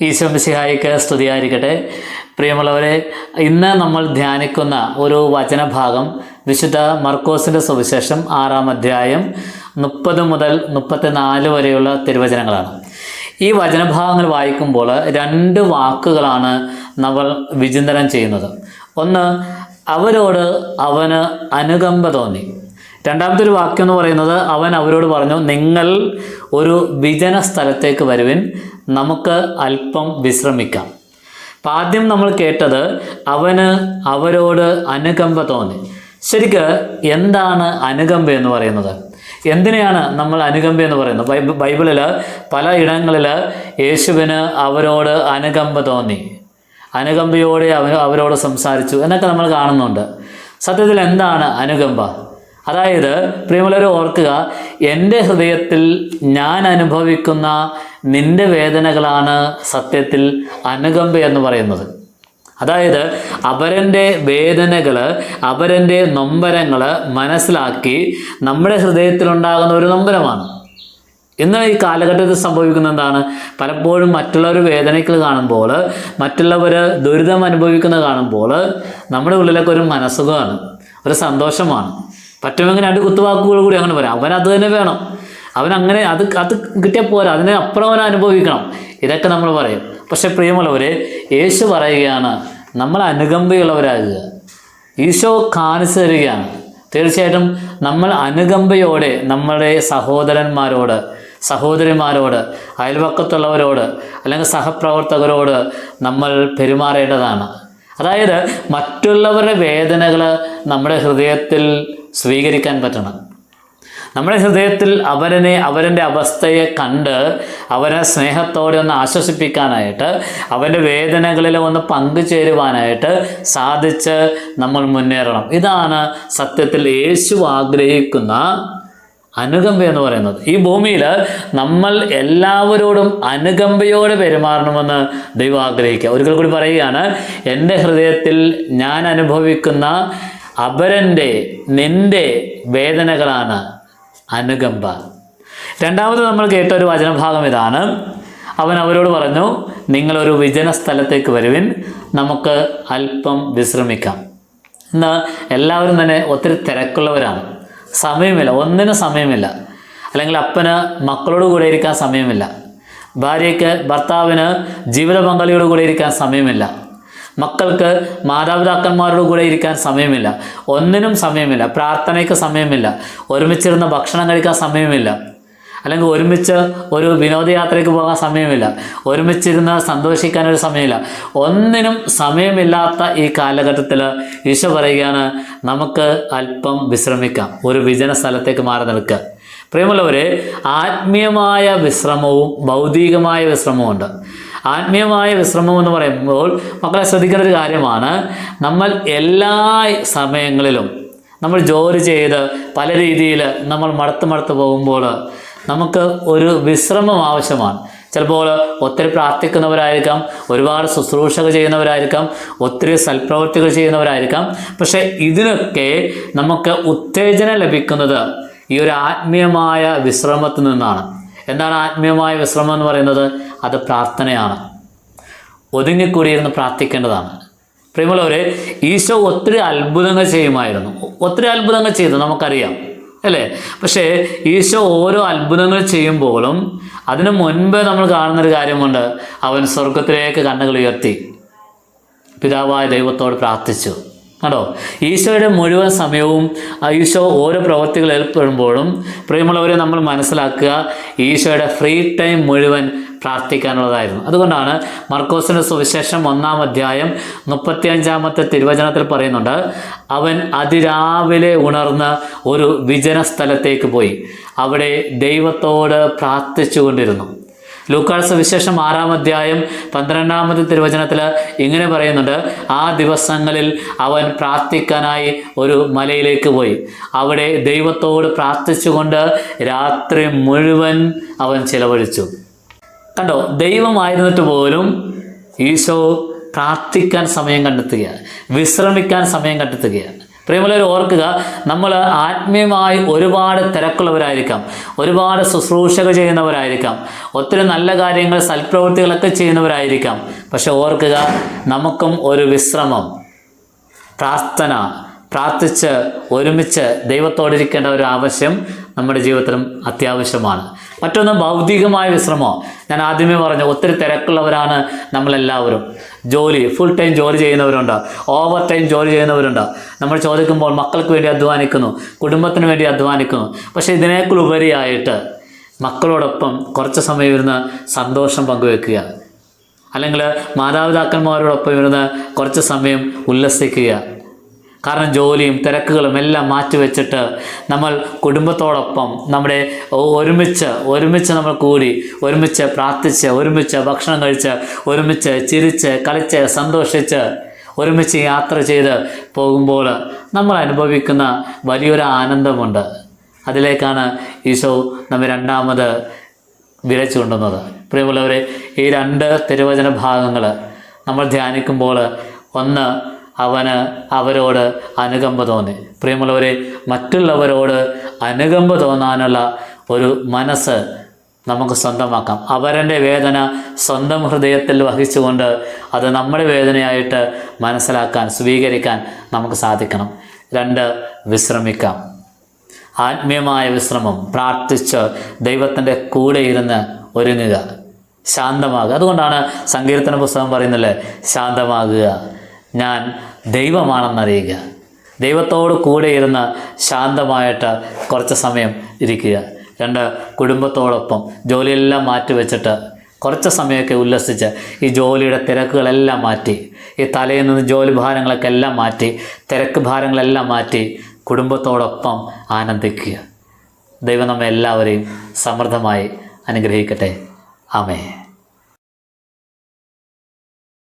ഈശോ മിസിഹായിക്ക് സ്തുതിയായിരിക്കട്ടെ. പ്രിയമുള്ളവരെ ഇന്ന് നമ്മൾ ധ്യാനിക്കുന്ന ഒരു വചനഭാഗം വിശുദ്ധ മർക്കോസിന്റെ സുവിശേഷം ആറാം അധ്യായം മുപ്പത് മുതൽ മുപ്പത്തിനാല് വരെയുള്ള തിരുവചനങ്ങളാണ്. ഈ വചനഭാഗങ്ങൾ വായിക്കുമ്പോൾ രണ്ട് വാക്കുകളാണ് നമ്മൾ വിചിന്തനം ചെയ്യുന്നത്. ഒന്ന് അവരോട് അവന് അനുകമ്പ തോന്നി. രണ്ടാമത്തെ ഒരു വാക്യം എന്ന് പറയുന്നത് അവൻ അവരോട് പറഞ്ഞു നിങ്ങൾ ഒരു വിജന സ്ഥലത്തേക്ക് വരുവിൻ നമുക്ക് അല്പം വിശ്രമിക്കാം. അപ്പം ആദ്യം നമ്മൾ കേട്ടത് അവന് അവരോട് അനുകമ്പ തോന്നി. ശരിക്ക് എന്താണ് അനുകമ്പ എന്ന് പറയുന്നത്? എന്തിനെയാണ് നമ്മൾ അനുകമ്പ എന്ന് പറയുന്നത്? ബൈബിളിൽ പല ഇടങ്ങളിൽ യേശുവിന് അവരോട് അനുകമ്പ തോന്നി. അനുകമ്പയോടെ അവ അവരോട് സംസാരിച്ചു എന്നൊക്കെ നമ്മൾ കാണുന്നുണ്ട്. സത്യത്തിൽ എന്താണ് അനുകമ്പ? അതായത് പ്രിയമുള്ളവർ ഓർക്കുക എന്റെ ഹൃദയത്തിൽ ഞാൻ അനുഭവിക്കുന്ന നിന്റെ വേദനകളാണ് സത്യത്തിൽ അനുകമ്പ എന്ന് പറയുന്നത്. അതായത് അപരന്റെ വേദനകൾ അപരന്റെ നൊമ്പരങ്ങൾ മനസ്സിലാക്കി നമ്മുടെ ഹൃദയത്തിലുണ്ടാകുന്ന ഒരു നൊമ്പരമാണ്. ഇന്ന് ഈ കാലഘട്ടത്തിൽ സംഭവിക്കുന്ന എന്താണ്? പലപ്പോഴും മറ്റുള്ളവർ വേദനയ്ക്ക് കാണുമ്പോൾ മറ്റുള്ളവർ ദുരിതം അനുഭവിക്കുന്നത് കാണുമ്പോൾ നമ്മുടെ ഉള്ളിലൊക്കെ ഒരു മനസ്സുഖമാണ് ഒരു സന്തോഷമാണ്. പറ്റുമെങ്കിൽ രണ്ട് കുത്തുവാക്കുകൾ കൂടി അങ്ങനെ പറയാം. അവൻ അത് തന്നെ വേണം. അവൻ അങ്ങനെ അത് അത് കിട്ടിയാൽ പോരാ. അതിനെ അപ്പുറം അവൻ അനുഭവിക്കണം. ഇതൊക്കെ നമ്മൾ പറയും. പക്ഷെ പ്രിയമുള്ളവരെ യേശു പറയുകയാണ് നമ്മൾ അനുകമ്പയുള്ളവരാകുക. ഈശോ കാണിച്ചു തരികയാണ്. തീർച്ചയായിട്ടും നമ്മൾ അനുകമ്പയോടെ നമ്മുടെ സഹോദരന്മാരോട് സഹോദരിമാരോട് അയൽവക്കത്തുള്ളവരോട് അല്ലെങ്കിൽ സഹപ്രവർത്തകരോട് നമ്മൾ പെരുമാറേണ്ടതാണ്. അതായത് മറ്റുള്ളവരുടെ വേദനകൾ നമ്മുടെ ഹൃദയത്തിൽ സ്വീകരിക്കാൻ പറ്റണം. നമ്മുടെ ഹൃദയത്തിൽ അവരനെ അവരന്റെ അവസ്ഥയെ കണ്ട് അവരെ സ്നേഹത്തോടെ ഒന്ന് ആശ്വസിപ്പിക്കാനായിട്ട് അവന്റെ വേദനകളിൽ ഒന്ന് പങ്കുചേരുവാനായിട്ട് സാധിച്ച് നമ്മൾ മുന്നേറണം. ഇതാണ് സത്യത്തിൽ യേശു ആഗ്രഹിക്കുന്ന അനുകമ്പ എന്ന് പറയുന്നത്. ഈ ഭൂമിയിൽ നമ്മൾ എല്ലാവരോടും അനുകമ്പയോടെ പെരുമാറണമെന്ന് ദൈവം ആഗ്രഹിക്കുക. ഒരിക്കൽ കൂടി പറയുകയാണ് എന്റെ ഹൃദയത്തിൽ ഞാൻ അനുഭവിക്കുന്ന അപരന്റെ നിന്റെ വേദനകളാണ് അനുകമ്പ. രണ്ടാമത് നമ്മൾ കേട്ട ഒരു വചനഭാഗം ഇതാണ്. അവൻ അവരോട് പറഞ്ഞു നിങ്ങളൊരു വിജന സ്ഥലത്തേക്ക് വരുവിൻ നമുക്ക് അല്പം വിശ്രമിക്കാം. ഇന്ന് എല്ലാവരും തന്നെ ഒത്തിരി തിരക്കുള്ളവരാണ്. സമയമില്ല ഒന്നിനും സമയമില്ല. അല്ലെങ്കിൽ അപ്പന് മക്കളോട് കൂടെ ഇരിക്കാൻ സമയമില്ല. ഭാര്യയ്ക്ക് ഭർത്താവിന് ജീവിത പങ്കാളിയോട് കൂടെ ഇരിക്കാൻ സമയമില്ല. മക്കൾക്ക് മാതാപിതാക്കന്മാരുടെ കൂടെ ഇരിക്കാൻ സമയമില്ല. ഒന്നിനും സമയമില്ല. പ്രാർത്ഥനയ്ക്ക് സമയമില്ല. ഒരുമിച്ചിരുന്ന് ഭക്ഷണം കഴിക്കാൻ സമയമില്ല. അല്ലെങ്കിൽ ഒരുമിച്ച് ഒരു വിനോദയാത്രയ്ക്ക് പോകാൻ സമയമില്ല. ഒരുമിച്ചിരുന്ന് സന്തോഷിക്കാനൊരു സമയമില്ല. ഒന്നിനും സമയമില്ലാത്ത ഈ കാലഘട്ടത്തിൽ ഈശോ പറയുകയാണ് നമുക്ക് അല്പം വിശ്രമിക്കാം. ഒരു വിജന സ്ഥലത്തേക്ക് മാറി നിൽക്കുക. പ്രിയമുള്ളവരെ ആത്മീയമായ വിശ്രമവും ഭൗതികമായ വിശ്രമവും ഉണ്ട്. ആത്മീയമായ വിശ്രമം എന്ന് പറയുമ്പോൾ മക്കളെ ശ്രദ്ധിക്കേണ്ട ഒരു കാര്യമാണ്. നമ്മൾ എല്ലാ സമയങ്ങളിലും നമ്മൾ ജോലി ചെയ്ത് പല രീതിയിൽ നമ്മൾ മടുത്ത് മടുത്ത് പോകുമ്പോൾ നമുക്ക് ഒരു വിശ്രമം ആവശ്യമാണ്. ചിലപ്പോൾ ഒത്തിരി പ്രാർത്ഥിക്കുന്നവരായിരിക്കാം ഒരുപാട് ശുശ്രൂഷകൾ ചെയ്യുന്നവരായിരിക്കാം ഒത്തിരി സൽപ്രവൃത്തികൾ ചെയ്യുന്നവരായിരിക്കാം. പക്ഷേ ഇതിനൊക്കെ നമുക്ക് ഉത്തേജനം ലഭിക്കുന്നത് ഈ ഒരു ആത്മീയമായ വിശ്രമത്തിൽ നിന്നാണ്. എന്താണ് ആത്മീയമായ വിശ്രമം എന്ന് പറയുന്നത്? അത് പ്രാർത്ഥനയാണ്. ഒതുങ്ങിക്കൂടിയിരുന്ന് പ്രാർത്ഥിക്കേണ്ടതാണ്. പ്രിയമുള്ളവരെ ഈശോ ഒത്തിരി അത്ഭുതങ്ങൾ ചെയ്യുമായിരുന്നു. ഒത്തിരി അത്ഭുതങ്ങൾ ചെയ്തു നമുക്കറിയാം. അല്ലേ? പക്ഷേ ഈശോ ഓരോ അത്ഭുതങ്ങൾ ചെയ്യുമ്പോഴും അതിനു മുൻപ് നമ്മൾ കാണുന്നൊരു കാര്യമുണ്ട്. അവൻ സ്വർഗത്തിലേക്ക് കണ്ണുകൾ ഉയർത്തി. പിതാവായ ദൈവത്തോട് പ്രാർത്ഥിച്ചു. കണ്ടോ? ഈശോയുടെ മുഴുവൻ സമയവും ഈശോ ഓരോ പ്രവർത്തികൾ ഏർപ്പെടുമ്പോഴും പ്രിയമുള്ളവരെ നമ്മൾ മനസ്സിലാക്കുക ഈശോയുടെ ഫ്രീ ടൈം മുഴുവൻ പ്രാർത്ഥിക്കാനുള്ളതായിരുന്നു. അതുകൊണ്ടാണ് മർക്കോസിന്റെ സുവിശേഷം ഒന്നാം അധ്യായം മുപ്പത്തിയഞ്ചാമത്തെ തിരുവചനത്തിൽ പറയുന്നുണ്ട് അവൻ അതിരാവിലെ ഉണർന്ന് ഒരു വിജന സ്ഥലത്തേക്ക് പോയി. അവിടെ ദൈവത്തോട് പ്രാർത്ഥിച്ചുകൊണ്ടിരുന്നു. ലൂക്കാൾ വിശേഷം ആറാം അധ്യായം പന്ത്രണ്ടാമത്തെ തിരുവചനത്തിൽ ഇങ്ങനെ പറയുന്നുണ്ട്. ആ ദിവസങ്ങളിൽ അവൻ പ്രാർത്ഥിക്കാനായി ഒരു മലയിലേക്ക് പോയി. അവിടെ ദൈവത്തോട് പ്രാർത്ഥിച്ചുകൊണ്ട് രാത്രി മുഴുവൻ അവൻ ചിലവഴിച്ചു. കണ്ടോ ദൈവമായിരുന്നിട്ട് പോലും ഈശോ പ്രാർത്ഥിക്കാൻ സമയം കണ്ടെത്തുകയാണ്. വിശ്രമിക്കാൻ സമയം കണ്ടെത്തുകയാണ്. പ്രിയമുള്ളവർ ഓർക്കുക നമ്മൾ ആത്മീയമായി ഒരുപാട് തിരക്കുള്ളവരായിരിക്കാം. ഒരുപാട് ശുശ്രൂഷകൾ ചെയ്യുന്നവരായിരിക്കാം. ഒത്തിരി നല്ല കാര്യങ്ങൾ സൽപ്രവൃത്തികളൊക്കെ ചെയ്യുന്നവരായിരിക്കാം. പക്ഷെ ഓർക്കുക നമുക്കും ഒരു വിശ്രമം പ്രാർത്ഥന പ്രാർത്ഥിച്ച് ഒരുമിച്ച് ദൈവത്തോടിരിക്കേണ്ട ഒരു ആവശ്യം നമ്മുടെ ജീവിതത്തിലും അത്യാവശ്യമാണ്. മറ്റൊന്ന് ഭൗതികമായ വിശ്രമം. ഞാൻ ആദ്യമേ പറഞ്ഞു ഒത്തിരി തിരക്കുള്ളവരാണ് നമ്മളെല്ലാവരും. ജോലി ഫുൾ ടൈം ജോലി ചെയ്യുന്നവരുണ്ട്. ഓവർ ടൈം ജോലി ചെയ്യുന്നവരുണ്ട്. നമ്മൾ ചോദിക്കുമ്പോൾ മക്കൾക്ക് വേണ്ടി അധ്വാനിക്കുന്നു കുടുംബത്തിന് വേണ്ടി അധ്വാനിക്കുന്നു. പക്ഷേ ഇതിനേക്കാൾ ഉപരിയായിട്ട് മക്കളോടൊപ്പം കുറച്ച് സമയം ഇരുന്ന് സന്തോഷം പങ്കുവെക്കുക. അല്ലെങ്കിൽ മാതാപിതാക്കന്മാരോടൊപ്പം ഇരുന്ന് കുറച്ച് സമയം ഉല്ലസിക്കുക. കാരണം ജോലിയും തിരക്കുകളും എല്ലാം മാറ്റിവെച്ചിട്ട് നമ്മൾ കുടുംബത്തോടൊപ്പം നമ്മുടെ ഒരുമിച്ച് ഒരുമിച്ച് നമ്മൾ കൂടി ഒരുമിച്ച് പ്രാർത്ഥിച്ച് ഒരുമിച്ച് ഭക്ഷണം കഴിച്ച് ഒരുമിച്ച് ചിരിച്ച് കളിച്ച് സന്തോഷിച്ച് ഒരുമിച്ച് യാത്ര ചെയ്ത് പോകുമ്പോൾ നമ്മൾ അനുഭവിക്കുന്ന വലിയൊരു ആനന്ദമുണ്ട്. അതിലേക്കാണ് ഈശോ നമ്മെ രണ്ടാമത് വിരച്ചു കൊണ്ടുവന്നത്. പ്രിയമുള്ളവരെ ഈ രണ്ട് തിരുവചന ഭാഗങ്ങൾ നമ്മൾ ധ്യാനിക്കുമ്പോൾ ഒന്ന് അവന് അവരോട് അനുകമ്പ തോന്നി. പ്രിയമുള്ളവരെ മറ്റുള്ളവരോട് അനുകമ്പ തോന്നാനുള്ള ഒരു മനസ്സ് നമുക്ക് സ്വന്തമാക്കാം. അവരന്റെ വേദന സ്വന്തം ഹൃദയത്തിൽ വഹിച്ചുകൊണ്ട് അത് നമ്മുടെ വേദനയായിട്ട് മനസ്സിലാക്കാൻ സ്വീകരിക്കാൻ നമുക്ക് സാധിക്കണം. രണ്ട് വിശ്രമിക്കാം. ആത്മീയമായ വിശ്രമം പ്രാർത്ഥിച്ച് ദൈവത്തിന്റെ കൂടെ ഇരുന്ന് ഒരുങ്ങുക. ശാന്തമാകുക. അതുകൊണ്ടാണ് സങ്കീർത്തന പുസ്തകം പറയുന്നില്ലേ? ശാന്തമാകുക. ഞാൻ ദൈവമാണെന്നറിയുക. ദൈവത്തോട് കൂടെ ഇരുന്ന് ശാന്തമായിട്ട് കുറച്ച് സമയം ഇരിക്കുക. രണ്ട് കുടുംബത്തോടൊപ്പം ജോലിയെല്ലാം മാറ്റി വെച്ചിട്ട് കുറച്ച് സമയമൊക്കെ ഉല്ലസിച്ച് ഈ ജോലിയുടെ തിരക്കുകളെല്ലാം മാറ്റി ഈ തലയിൽ നിന്ന് ജോലി ഭാരങ്ങളൊക്കെ എല്ലാം മാറ്റി തിരക്ക് ഭാരങ്ങളെല്ലാം മാറ്റി കുടുംബത്തോടൊപ്പം ആനന്ദിക്കുക. ദൈവം നമ്മെ എല്ലാവരെയും സമൃദ്ധമായി അനുഗ്രഹിക്കട്ടെ. ആമേ